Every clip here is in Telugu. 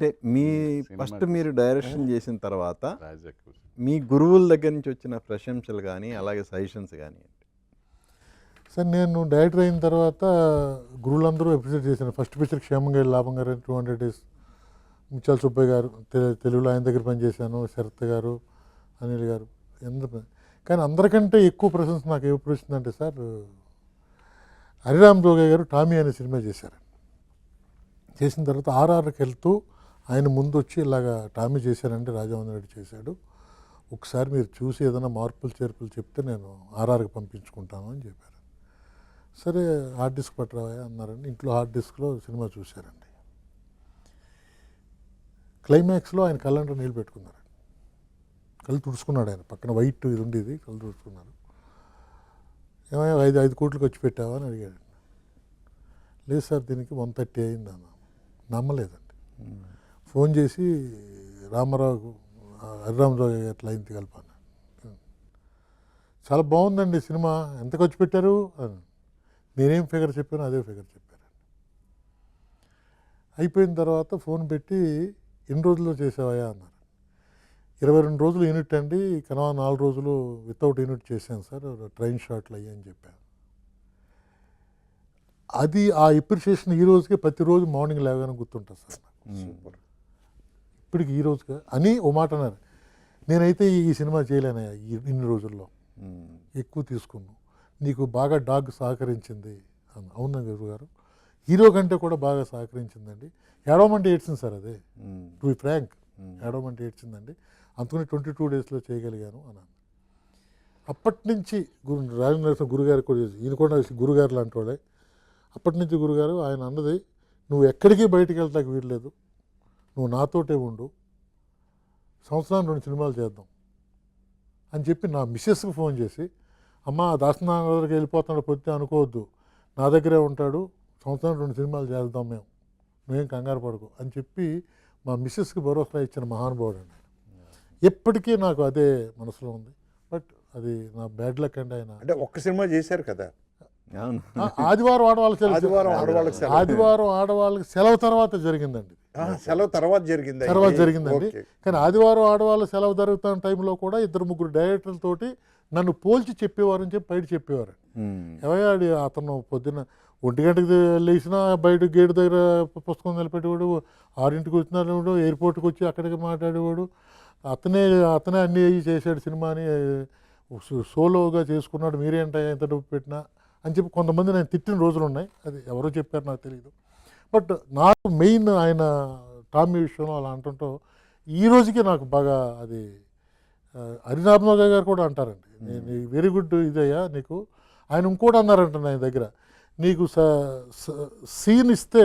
అంటే మీ ఫస్ట్ మీరు డైరెక్షన్ చేసిన తర్వాత. మీ గురువుల దగ్గర నుంచి వచ్చిన ప్రశంసలు కానీ అలాగే సజెషన్స్ కానీ సార్ నేను డైరెక్టర్ అయిన తర్వాత గురువులందరూ అప్రిషియేట్ చేశాను ఫస్ట్ పిక్చర్ క్షేమంగా వెళ్ళి లాభం గారు టూ హండ్రెడ్ డేస్. ముత్యాల సుబ్బయ్య గారు తెలుగులో ఆయన దగ్గర పనిచేశాను శరత్ గారు అనిల్ గారు. ఎంత కానీ అందరికంటే ఎక్కువ ప్రశంస నాకు ఎప్పుడు వచ్చిందంటే సార్ హరిరామ్ జోగయ్య గారు టామీ అనే సినిమా చేశారు. చేసిన తర్వాత ఆర్ఆర్కి వెళ్తూ ఆయన ముందు వచ్చి ఇలాగా టామీ చేశారంటే రాజమోహన్ రెడ్డి చేశాడు. ఒకసారి మీరు చూసి ఏదైనా మార్పులు చేర్పులు చెప్తే నేను ఆర్ఆర్కి పంపించుకుంటాను అని చెప్పారు. సరే హార్డ్ డిస్క్ పట్టరావా అన్నారండి. ఇంట్లో హార్డ్ డిస్క్లో సినిమా చూశారండి. క్లైమాక్స్లో ఆయన కళ్ళంట నీళ్ళు పెట్టుకున్నారు కళ్ళు తుడుచుకున్నాడు ఆయన. పక్కన వైట్ ఇది ఉండేది కళ్ళు తుడుచుకున్నారు. ఏమైనా ఐదు ఐదు కోట్లకు వచ్చి పెట్టావా అని అడిగాడు లేదు సార్ దీనికి వన్ థర్టీ అయింది అన్న. నమ్మలేదండి. ఫోన్ చేసి రామారావు హరిరామరావు ఎట్లా అయింది కలిపాను చాలా బాగుందండి సినిమా. ఎంత ఖర్చు పెట్టారు? అని. నేనేం ఫిగర్ చెప్పాను అదే ఫిగర్ చెప్పారు. అయిపోయిన తర్వాత ఫోన్ పెట్టి ఎన్ని రోజుల్లో చేసావయా అన్నారు. ఇరవై రెండు రోజులు యూనిట్ అండి. కనవా నాలుగు రోజులు వితౌట్ యూనిట్ చేశాను సార్. ట్రైన్ షాట్లు అని చెప్పాను. అది ఆ ఎప్రిషియేషన్ ఈ రోజుకి ప్రతిరోజు మార్నింగ్ లేవగానే గుర్తుంటుంది సార్ నాకు. ఇప్పటికి ఈ రోజుగా అని ఓ మాట అన్నారు. నేనైతే ఈ సినిమా చేయలేనయ్యా ఈ- ఇన్ని రోజుల్లో. ఎక్కువ తీసుకున్నాను. నీకు బాగా డాగ్ సహకరించింది అవునా గురుగారు హీరో కంటే కూడా బాగా సహకరించిందండి. ఏడవమంటే ఏడ్చింది సార్ అదే. టు బి ఫ్రాంక్ ఏడవమంటే ఏడ్చిందండి. అందుకని ట్వంటీ టూ డేస్లో చేయగలిగాను అన్నాను. అప్పటి నుంచి గురు రాజేంద్ర గురుగారు కూడా చేసి- ఈయన కూడా గురుగారు లాంటి వాడే అప్పటి నుంచి గురుగారు ఆయన అన్నది నువ్వు ఎక్కడికి బయటికి వెళ్తాకు వీల్లేదు. నువ్వు నాతోటే ఉండు. సంవత్సరానికి రెండు సినిమాలు చేద్దాం అని చెప్పి నా మిస్సెస్కి ఫోన్ చేసి అమ్మ దాసనాథ్ దగ్గరికి వెళ్ళిపోతున్నాడు పొద్దున అనుకోవద్దు. నా దగ్గరే ఉంటాడు. సంవత్సరం రెండు సినిమాలు చేద్దాం మేము. నువ్వేం కంగారు పడకు. అని చెప్పి మా మిస్సెస్కి భరోసా ఇచ్చిన మహానుభావుడు అండి ఎప్పటికీ నాకు అదే మనసులో ఉంది. బట్ అది నా బ్యాడ్ లక్ అండి ఆయన. అంటే ఒక్క సినిమా చేశారు కదా? ఆదివారం ఆడవాళ్ళకి ఆదివారం ఆడవాళ్ళకి సెలవు. ఆదివారం ఆడవాళ్ళకి సెలవు తర్వాత జరిగిందండి. సెలవు తర్వాత జరిగింది తర్వాత జరిగిందండి. కానీ ఆదివారం ఆడవాళ్ళ సెలవు జరుగుతున్న టైంలో కూడా ఇద్దరు ముగ్గురు డైరెక్టర్లతోటి నన్ను పోల్చి చెప్పేవారని చెప్పి బయట చెప్పేవారు. మ్మ్. ఎవయాడి అతను పొద్దున్న ఒంటి గంటకి లేచినా బయట గేటు దగ్గర పుస్తకం నిలబెట్టేవాడు ఆరింటికి వచ్చినాడు ఎయిర్పోర్ట్కి వచ్చి అక్కడికి మాట్లాడేవాడు. అతనే అతనే అన్ని అయ్యి చేశాడు సినిమాని సోలోగా చేసుకున్నాడు. మీరేంట ఎంత డబ్బు పెట్టినా అని చెప్పి కొంతమంది నేను తిట్టిన రోజులు ఉన్నాయి. అది ఎవరో చెప్పారు నాకు తెలియదు బట్ నాకు మెయిన్ ఆయన టామీ విషయంలో అలా అంటుంటో ఈ రోజుకి నాకు బాగా అది హరినాథ్ గారు కూడా అంటారండి. నేను వెరీ గుడ్ ఇదయ్యా నీకు. ఆయన ఇంకోటి అన్నారంట నా దగ్గర నీకు సీన్ ఇస్తే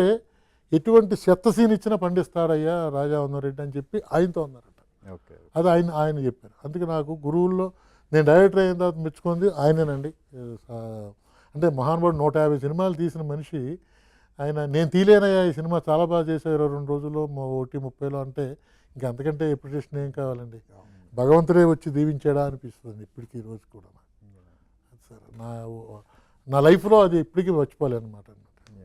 ఎటువంటి చెత్త సీన్ ఇచ్చినా పండిస్తాడయ్యా రాజా రెడ్డి అని చెప్పి ఆయనతో అన్నారంట. ఓకే అది ఆయన ఆయన చెప్పారు. అందుకే నాకు గురువుల్లో నేను డైరెక్టర్ అయిన తర్వాత మెచ్చుకుంది ఆయనేనండి. అంటే మహానుభావుడు నూట యాభై సినిమాలు తీసిన మనిషి ఆయన నేను తీలేనయ్యా ఈ సినిమా చాలా బాగా చేశారు. ఇరవై రెండు రోజుల్లో మా ఒకటి ముప్పైలో అంటే ఇంకా అంతకంటే ఎప్రిషియేషన్ ఏం కావాలండి. భగవంతుడే వచ్చి దీవించాడా అనిపిస్తుంది ఇప్పటికీ ఈ రోజు కూడా నాకు. సార్ నా నా లైఫ్లో అది ఇప్పటికీ మర్చిపోలే అనమాట